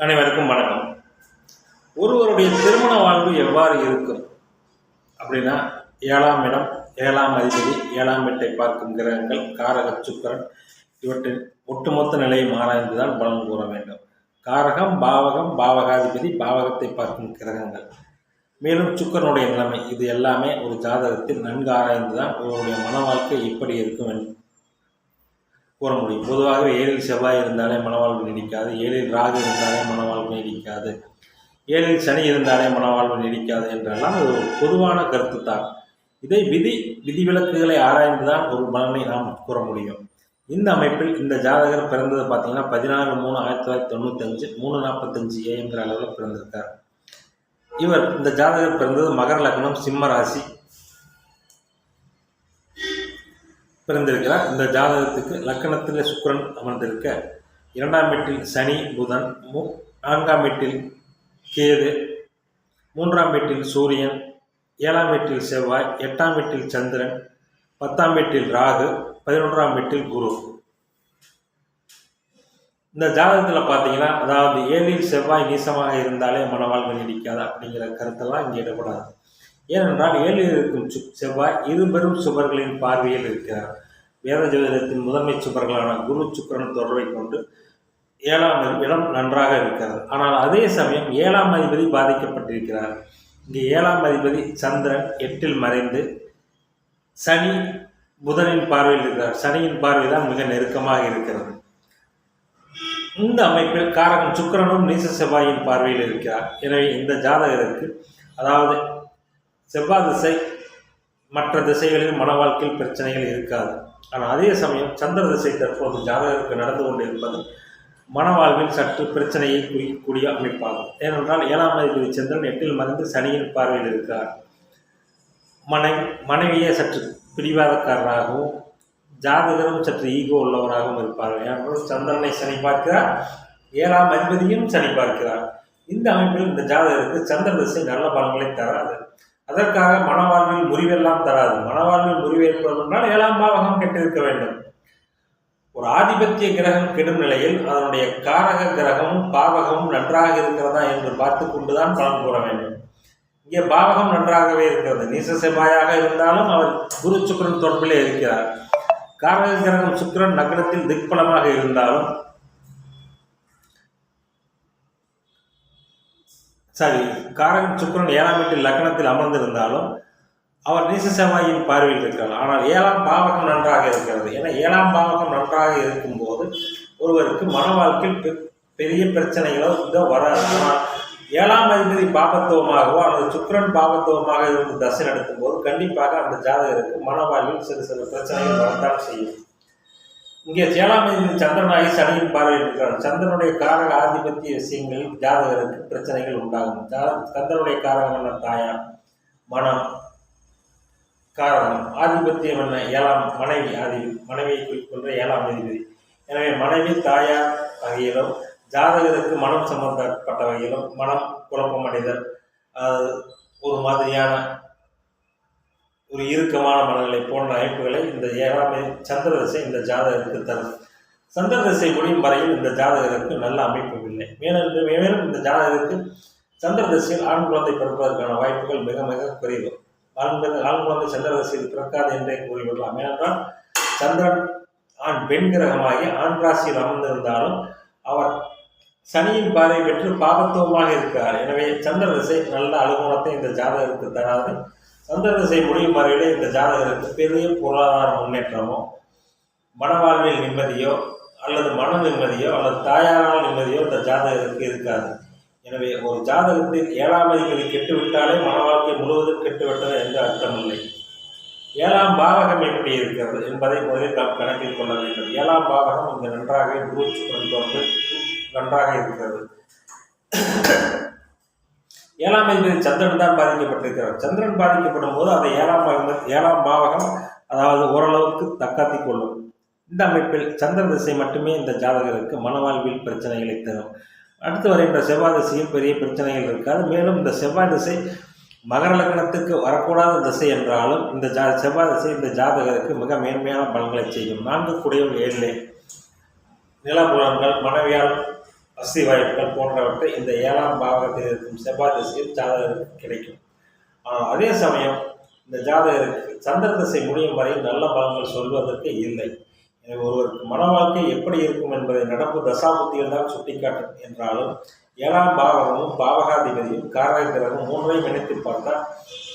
அனைவருக்கும் வணக்கம். ஒருவருடைய திருமண வாழ்வு எவ்வாறு இருக்கும்? அப்படின்னா ஏழாம் இடம் ஏழாம் அதிபதி ஏழாம் வீட்டை பார்க்கும் கிரகங்கள் காரக சுக்கரன் இவற்றின் ஒட்டுமொத்த நிலையை ஆராய்ந்துதான் பலன் கூற வேண்டும். காரகம் பாவகம் பாவகாதிபதி பாவகத்தை பார்க்கும் கிரகங்கள். மேலும் சுக்கரனுடைய நிலைமை இது எல்லாமே ஒரு ஜாதகத்தில் நன்கு ஆராய்ந்துதான் ஒருவருடைய மன வாழ்க்கை எப்படி இருக்கும் என்று கூற முடியும். பொதுவாகவே ஏழில் செவ்வாய் இருந்தாலே மனவாழ்வு நீடிக்காது. ஏழில் ராகு இருந்தாலே மனவாழ்வு நீடிக்காது. ஏழில் சனி இருந்தாலே மனவாழ்வு நீடிக்காது என்றெல்லாம் அது ஒரு பொதுவான கருத்து தான் இதை விதி விதிவிலக்குகளை ஆராய்ந்துதான் ஒரு பலனை நாம் கூற முடியும். இந்த அமைப்பில் இந்த ஜாதகர் பிறந்தது பார்த்தீங்கன்னா பதினாறு மூணு ஆயிரத்தி தொள்ளாயிரத்தி தொண்ணூத்தஞ்சு மூணு நாற்பத்தஞ்சு ஏங்கிற அளவில் பிறந்திருக்கார். இவர் இந்த ஜாதகர் பிறந்தது மகர லக்னம் சிம்ம ராசி. பிறந்திருக்கிறார். இந்த ஜாதகத்துக்கு லக்கணத்தில் சுக்கரன் அமர்ந்திருக்க இரண்டாம் வீட்டில் சனி புதன் மூ நான்காம் வீட்டில் கேது மூன்றாம் வீட்டில் சூரியன் ஏழாம் வீட்டில் செவ்வாய் எட்டாம் வீட்டில் சந்திரன் பத்தாம் வீட்டில் ராகு பதினொன்றாம் வீட்டில் குரு. இந்த ஜாதகத்தில் பார்த்தீங்கன்னா அதாவது ஏழில் செவ்வாய் நீசமாக இருந்தாலே மனவாழ்வு நீடிக்காது அப்படிங்கிற கருத்தெல்லாம் இங்கே இடப்படாது ஏனென்றால் ஏழில் இருக்கும் சு செவ்வாய் இரு பெரும் சுபர்களின் பார்வையில் இருக்கிறார். வேத ஜோதிடத்தின் முதன்மை சுபர்களான குரு சுக்கரன் தொடர்பை கொண்டு ஏழாம் இடம் நன்றாக இருக்கிறது. ஆனால் அதே சமயம் ஏழாம் அதிபதி பாதிக்கப்பட்டிருக்கிறார். இங்கே ஏழாம் அதிபதி சந்திரன் எட்டில் மறைந்து சனி புதனின் பார்வையில் இருக்கிறார். சனியின் பார்வை தான் மிக நெருக்கமாக இருக்கிறது. இந்த அமைப்பில் காரகன் சுக்கிரனும் நீச செவ்வாயின் பார்வையில் இருக்கிறார். எனவே இந்த ஜாதகருக்கு அதாவது செவ்வாய் திசை மற்ற திசைகளில் மன வாழ்க்கையில் பிரச்சனைகள் இருக்காது. ஆனால் அதே சமயம் சந்திர திசை தற்போது ஜாதகருக்கு நடந்து கொண்டிருப்பது மனவாழ்வில் சற்று பிரச்சனையை குறிக்கக்கூடிய அமைப்பாகும். ஏனென்றால் ஏழாம் அதிபதி சந்திரன் எட்டில் மறைந்து சனியின் பார்வையில் இருக்கிறார் மனை மனைவியே சற்று பிடிவாதக்காரராகவும் ஜாதகரும் சற்று ஈகோ உள்ளவராகவும் இருப்பார்கள். ஏனென்றால் சந்திரனை சனி பார்க்கிறார் ஏழாம் அதிபதியும் சனி பார்க்கிறார். இந்த அமைப்பில் இந்த ஜாதகருக்கு சந்திர திசை நல்ல பலன்களை தராது. அதற்காக மனவாழ்வில் முறிவெல்லாம் தராது. மனவாழ்வில் முறிவு ஏற்படுமென்றால் ஏழாம் பாவகம் கெட்டிருக்க வேண்டும். ஒரு ஆதிபத்திய கிரகம் கெடும் நிலையில் அதனுடைய காரக கிரகமும் பாவகமும் நன்றாக இருக்கிறதா என்று பார்த்து கொண்டுதான் பலன் கூற வேண்டும். இங்கே பாவகம் நன்றாகவே இருக்கிறது. நீசசெவ்வாயாக இருந்தாலும் அவர் குரு சுக்கரன் தொடர்பிலே இருக்கிறார். காரக கிரகம் சுக்கிரன் நகரத்தில் திக்பலமாக இருந்தாலும் சாரி காரகன் சுக்கரன் ஏழாம் வீட்டில் லக்னத்தில் அமர்ந்திருந்தாலும் அவர் நீச செவ்வாயின் பார்வையில் இருக்கிறார். ஆனால் ஏழாம் பாவகம் நன்றாக இருக்கிறது. ஏன்னா ஏழாம் பாவகம் நன்றாக இருக்கும்போது ஒருவருக்கு மன வாழ்க்கையில் பெ- பெரிய பிரச்சனைகளோ இதோ வராது. ஆனால் ஏழாம் அதிபதி பாபத்துவமாகவோ அல்லது சுக்கரன் பாபத்துவமாக இருந்து தசை நடத்தும் போது கண்டிப்பாக அந்த ஜாதகருக்கு மன வாழ்வில் சிறு சிறு பிரச்சனைகள் வரத்தான் செய்யும். இங்கே ஏழாம் அதிபதி சந்திரனாகி சனியின் பார்வையில் இருக்கிறார். சந்திரனுடைய காரக ஆதிபத்திய விஷயங்களில் ஜாதகருக்கு பிரச்சனைகள் உண்டாகும். ஜா- சந்திரனுடைய காரகமான தாயார் மனம். காரணம் ஆதிபத்தியம் என்ன? ஏழாம் மனைவி ஆதி மனைவியை குறிக்கின்ற ஏழாம் அதிபதி. எனவே மனைவி தாயார் வகையிலும் ஜாதகருக்கு மனம் சம்பந்தப்பட்ட வகையிலும் மனம் குழப்பமடைதல் அது ஒரு மாதிரியான ஒரு இறுக்கமான மனநிலை போன்ற அமைப்புகளை இந்த ஏழாமே சந்திர தசை இந்த ஜாதகருக்கு தரும். சந்திர தசை முடியும் வரையில் இந்த ஜாதகருக்கு நல்ல அமைப்பு இல்லை. மேலும் மேலும் இந்த ஜாதகருக்கு சந்திர தசையில் ஆண் குழந்தை பிறப்பதற்கான வாய்ப்புகள் மிக மிக குறைவு. ஆண் ஆண் குழந்தை சந்திர தசையில் பிறக்காது என்றே கூறிவிடலாம். ஏனென்றால் சந்திரன் ஆண் பெண் கிரகமாகி ஆண் ராசியில் அமர்ந்திருந்தாலும் அவர் சனியின் பாதை பெற்று பாபத்துவமாக இருக்கிறார். எனவே சந்திர திசை நல்ல அனுகூலத்தை இந்த ஜாதகருக்கு தராது. சந்திர முடியும் வரையிலே இந்த ஜாதகருக்கு பெரிய பொருளாதார முன்னேற்றமோ மனவாழ்வில் நிம்மதியோ அல்லது மன நிம்மதியோ அல்லது தாயாரால் நிம்மதியோ இந்த ஜாதகருக்கு இருக்காது. எனவே ஒரு ஜாதகத்தில் ஏழாம் அதிபதி கெட்டுவிட்டாலே மன வாழ்க்கை முழுவதும் கெட்டுவிட்டது என்று அர்த்தமில்லை. ஏழாம் பாவகம் எப்படி இருக்கிறது என்பதை முதலில் நாம் கணக்கில் கொள்ள வேண்டும். ஏழாம் பாவகம் இங்கு நன்றாக குரு நன்றாக இருக்கிறது. ஏழாம் அதிபதி சந்திரன் தான் பாதிக்கப்பட்டிருக்கிறார். சந்திரன் பாதிக்கப்படும் போது அதை ஏழாம் ஏழாம் பாவகம் அதாவது ஓரளவுக்கு தக்காத்தி கொள்ளும். இந்த அமைப்பில் சந்திர திசை மட்டுமே இந்த ஜாதகருக்கு மனவாழ்வில் பிரச்சனைகளை தரும். அடுத்து வருகின்ற செவ்வாய் திசையில் பெரிய பிரச்சனைகள் இருக்காது. மேலும் இந்த செவ்வாய் திசை மகர லக்னத்துக்கு வரக்கூடாத திசை என்றாலும் இந்த ஜா செவ்வாய் திசை இந்த ஜாதகருக்கு மிக மேன்மையான பலன்களை செய்யும். நான்கு குடையும் ஏழு நிலபுலன்கள் மனைவியால் வசதி வாய்ப்புகள் போன்றவற்றை இந்த ஏழாம் பாவகத்தில் இருக்கும் செவ்வாய் திசையில் ஜாதகருக்கு கிடைக்கும். ஆனால் அதே சமயம் இந்த ஜாதகருக்கு சந்திர திசை முடியும் வரை நல்ல பலன்கள் சொல்வதற்கு இல்லை. எனவே ஒருவருக்கு மன வாழ்க்கை எப்படி இருக்கும் என்பதை நடப்பு தசாபுத்தியில் தான் சுட்டிக்காட்டும் என்றாலும் ஏழாம் பாவகமும் பாவகாதிபதியும் காரக மூன்றையும் இணைத்து பார்த்தால்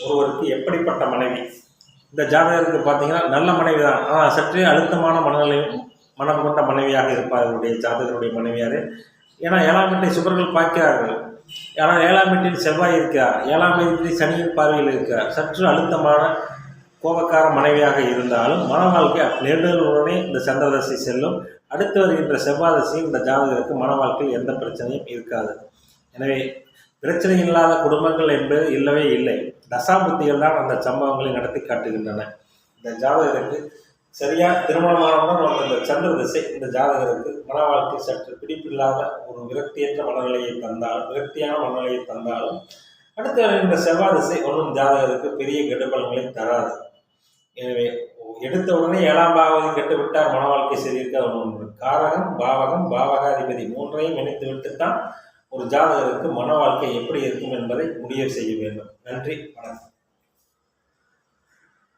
ஒருவருக்கு எப்படிப்பட்ட மனைவி? இந்த ஜாதகருக்கு பார்த்தீங்கன்னா நல்ல மனைவி தான் ஆனால் சற்றே அழுத்தமான மனநிலை மனம் கொண்ட மனைவியாக இருப்பார். இவருடைய ஜாதகருடைய மனைவியார். ஏன்னா ஏழாம் வீட்டை சுபர்கள் பார்க்கிறார்கள். ஏன்னா ஏழாம் வீட்டில் செவ்வாய் இருக்கிறார். ஏழாம் வீட்டில் சனியின் பார்வையில் இருக்கிறார். சற்று அழுத்தமான கோபக்கார மனைவியாக இருந்தாலும் மன வாழ்க்கை நேர்ந்தவுடனே இந்த சந்திரதசை செல்லும். அடுத்து வருகின்ற செவ்வாதசி இந்த ஜாதகருக்கு மன வாழ்க்கையில் எந்த பிரச்சனையும் இருக்காது. எனவே பிரச்சனை இல்லாத குடும்பங்கள் என்பது இல்லவே இல்லை. தசாபுத்திகள் தான் அந்த சம்பவங்களை நடத்தி காட்டுகின்றன. இந்த ஜாதகருக்கு சரியா திருமணமானவுடன் வந்த இந்த சந்திர திசை இந்த ஜாதகருக்கு மன வாழ்க்கை சற்று பிடிப்பில்லாத ஒரு விரக்தியற்ற மனநிலையை தந்தாலும் விரக்தியான மனநிலையை தந்தாலும் அடுத்து வருகின்ற செவ்வாய் திசை ஒன்றும் ஜாதகருக்கு பெரிய கெடுபலன்களை தராது. எனவே எடுத்த உடனே ஏழாம் பாவதி கெட்டுவிட்டார் மன வாழ்க்கை சரியிருக்க ஒன்று. காரகம் பாவகம் பாவகாதிபதி மூன்றையும் இணைத்து விட்டுத்தான் ஒரு ஜாதகருக்கு மன வாழ்க்கை எப்படி இருக்கும் என்பதை முடிவு செய்ய வேண்டும். நன்றி வணக்கம்.